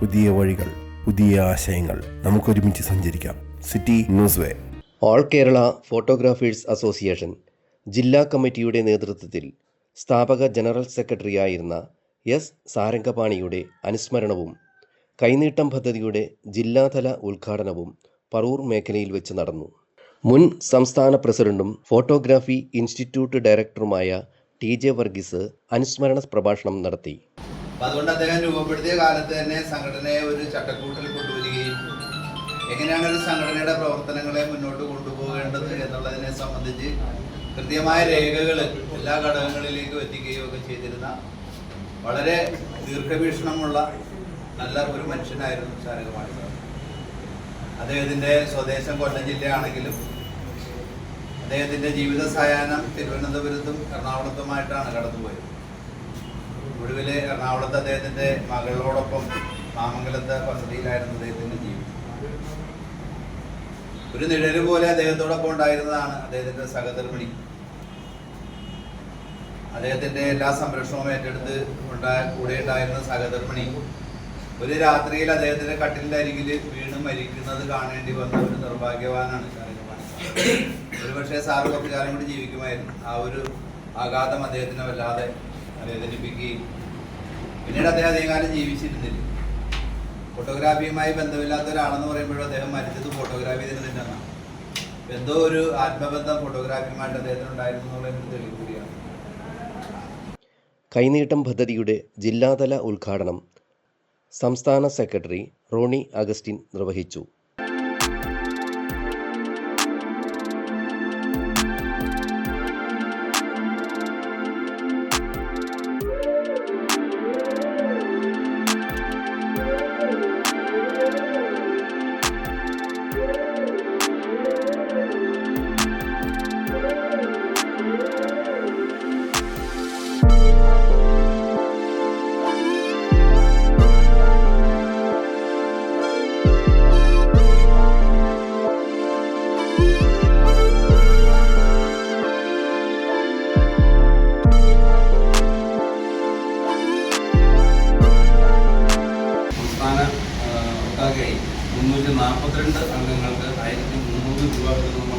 പുതിയ വഴികൾ പുതിയ ആശയങ്ങൾ. നമുക്കൊരുമിച്ച് സഞ്ചരിക്കാം. City news way. All Kerala photographers association ജില്ലാ കമ്മിറ്റിയുടെ നേതൃത്വത്തിൽ സ്ഥാപക ജനറൽ സെക്രട്ടറിയായിരുന്ന എസ് സാരംഗപാണിയുടെ അനുസ്മരണവും കൈനീട്ടം പദ്ധതിയുടെ ജില്ലാതല ഉദ്ഘാടനവും പറൂർ മേഖലയിൽ വെച്ച് നടന്നു. മുൻ സംസ്ഥാന പ്രസിഡന്റും ഫോട്ടോഗ്രാഫി ഇൻസ്റ്റിറ്റ്യൂട്ട് ഡയറക്ടറുമായ ടി ജെ വർഗീസ് അനുസ്മരണ പ്രഭാഷണം നടത്തി. അപ്പൊ അതുകൊണ്ട് അദ്ദേഹം രൂപപ്പെടുത്തിയ കാലത്ത് തന്നെ സംഘടനയെ ഒരു ചട്ടക്കൂട്ടിൽ കൊണ്ടുവരികയും എങ്ങനെയാണ് ഒരു സംഘടനയുടെ പ്രവർത്തനങ്ങളെ മുന്നോട്ട് കൊണ്ടുപോകേണ്ടത് എന്നുള്ളതിനെ സംബന്ധിച്ച് കൃത്യമായ രേഖകൾ എല്ലാ ഘടകങ്ങളിലേക്കും എത്തിക്കുകയും ഒക്കെ ചെയ്തിരുന്ന വളരെ ദീർഘവീക്ഷണമുള്ള നല്ല ഒരു മനുഷ്യനായിരുന്നു ചാരകമായി സാർ അദ്ദേഹത്തിന്റെ സ്വദേശം കൊല്ലം ജില്ലയാണെങ്കിലും അദ്ദേഹത്തിന്റെ ജീവിത സായാഹ്നം തിരുവനന്തപുരത്തും എറണാകുളത്തുമായിട്ടാണ് കടന്നുപോയത്. ഒടുവിൽ എറണാകുളത്ത് അദ്ദേഹത്തിന്റെ മകളോടൊപ്പം മാമംഗലത്തെ വസതിയിലായിരുന്നു അദ്ദേഹത്തിന്റെ ജീവിതം. ഒരു നിഴൽ പോലെ അദ്ദേഹത്തോടൊപ്പം ഉണ്ടായിരുന്നതാണ് അദ്ദേഹത്തിന്റെ സഹധർമ്മിണി. അദ്ദേഹത്തിന്റെ എല്ലാ സംരക്ഷണവും ഏറ്റെടുത്ത് ഉണ്ടായ കൂടെ ഉണ്ടായിരുന്ന സഹധർമ്മിണി. ഒരു രാത്രിയിൽ അദ്ദേഹത്തിന്റെ കട്ടിലിന്റെ അരികിൽ വീണ് മരിക്കുന്നത് കാണേണ്ടി വന്ന ഒരു നിർഭാഗ്യവാനാണ്. ഒരുപക്ഷെ സാറ് കുറച്ചു കാലം കൂടി ജീവിക്കുമായിരുന്നു. ആ ഒരു ആഘാതം അദ്ദേഹത്തിനെ വല്ലാതെ വേദനിപ്പിക്കുകയും പിന്നീട് അദ്ദേഹം അധികം കാലം ജീവിച്ചിരുന്നില്ല. ഫോട്ടോഗ്രാഫിയുമായി ബന്ധമില്ലാത്ത ഒരാളെന്ന് പറയുമ്പോഴും അദ്ദേഹം മരിച്ചത് ഫോട്ടോഗ്രാഫി തന്നെ തന്നെയാണ് എന്തോ ഒരു ആത്മബന്ധം ഫോട്ടോഗ്രാഫിയുമായിട്ട് അദ്ദേഹത്തിന് ഉണ്ടായിരുന്നു എന്നുള്ളതിന് തെളിവ് കൈനീട്ടം പദ്ധതിയുടെ ജില്ലാതല ഉദ്ഘാടനം സംസ്ഥാന സെക്രട്ടറി റോണി അഗസ്റ്റിൻ നിർവഹിച്ചു. മുന്നൂറ്റി നാൽപ്പത്തിരണ്ട് അംഗങ്ങൾക്ക് ആയിരത്തി മുന്നൂറ് രൂപ വീതം നമ്മൾ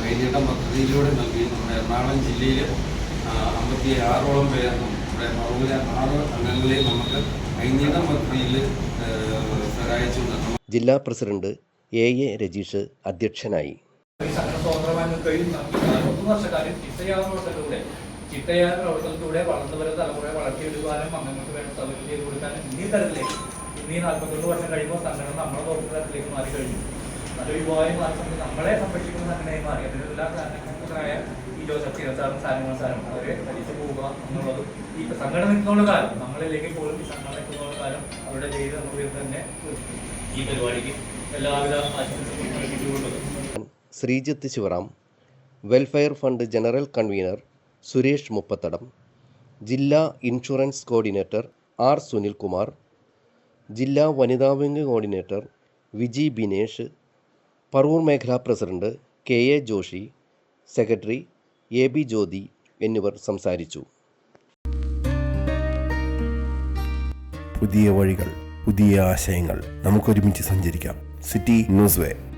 കൈനീട്ടം പദ്ധതിയിലൂടെ നൽകി. നമ്മുടെ എറണാകുളം ജില്ലയിൽ അമ്പത്തി ആറോളം പേർ നമ്മുടെ മറുപടി ആറ് അംഗങ്ങളെ നമുക്ക് കൈനീട്ടം പദ്ധതിയിൽ സഹായിച്ചുകൊണ്ട് ജില്ലാ പ്രസിഡന്റ് എ എ രജീഷ് അധ്യക്ഷനായി. ചിട്ടയാറിന്റെ പ്രവർത്തനത്തിലൂടെ വളർന്നു വരുന്ന തലമുറയെ വളർത്തിയെടുക്കാനും അംഗങ്ങൾക്ക് വേണ്ട സൗകര്യം ചെയ്തു കൊടുക്കാനും ഇനി തരത്തിലേക്ക് ഇന്നീ നാൽപ്പത്തൊന്ന് വർഷം കഴിയുമ്പോൾ സംഘടന നമ്മളെ നോക്കുന്ന തരത്തിലേക്ക് മാറി കഴിഞ്ഞു. നല്ല വിഭവമായി മാറി നമ്മളെ സംരക്ഷിക്കുന്ന സംഘടനയായി മാറി. അതിനുള്ള കാരണക്കാരായ ഈ ജോസഫ് ചിരസാറും സാരങ്ങൾ സാരം അവരെ വലിച്ചു പോവുക എന്നുള്ളതും ഈ സംഘടന നിൽക്കുന്ന കാലം നമ്മളിലേക്ക് പോലും ഈ സംഘടന നിൽക്കുന്ന കാലം അവരുടെ ചെയ്ത് നമുക്ക് തന്നെ ഈ പരിപാടിക്ക് എല്ലാവിധ ആശംസകളും Sreejith Sivaram welfare fund general convener Suresh Muppathadam ജില്ലാ ഇൻഷുറൻസ് കോർഡിനേറ്റർ ആർ സുനിൽകുമാർ ജില്ലാ വനിതാ വിംഗ് കോർഡിനേറ്റർ വിജി ബിനേഷ് പറവൂർ മേഖലാ president K A Joshi secretary A B Jyothi എന്നിവർ സംസാരിച്ചു. പുതിയ വഴികൾ പുതിയ ആശയങ്ങൾ നമുക്കൊരുമിച്ച് സഞ്ചരിക്കാം. City news way.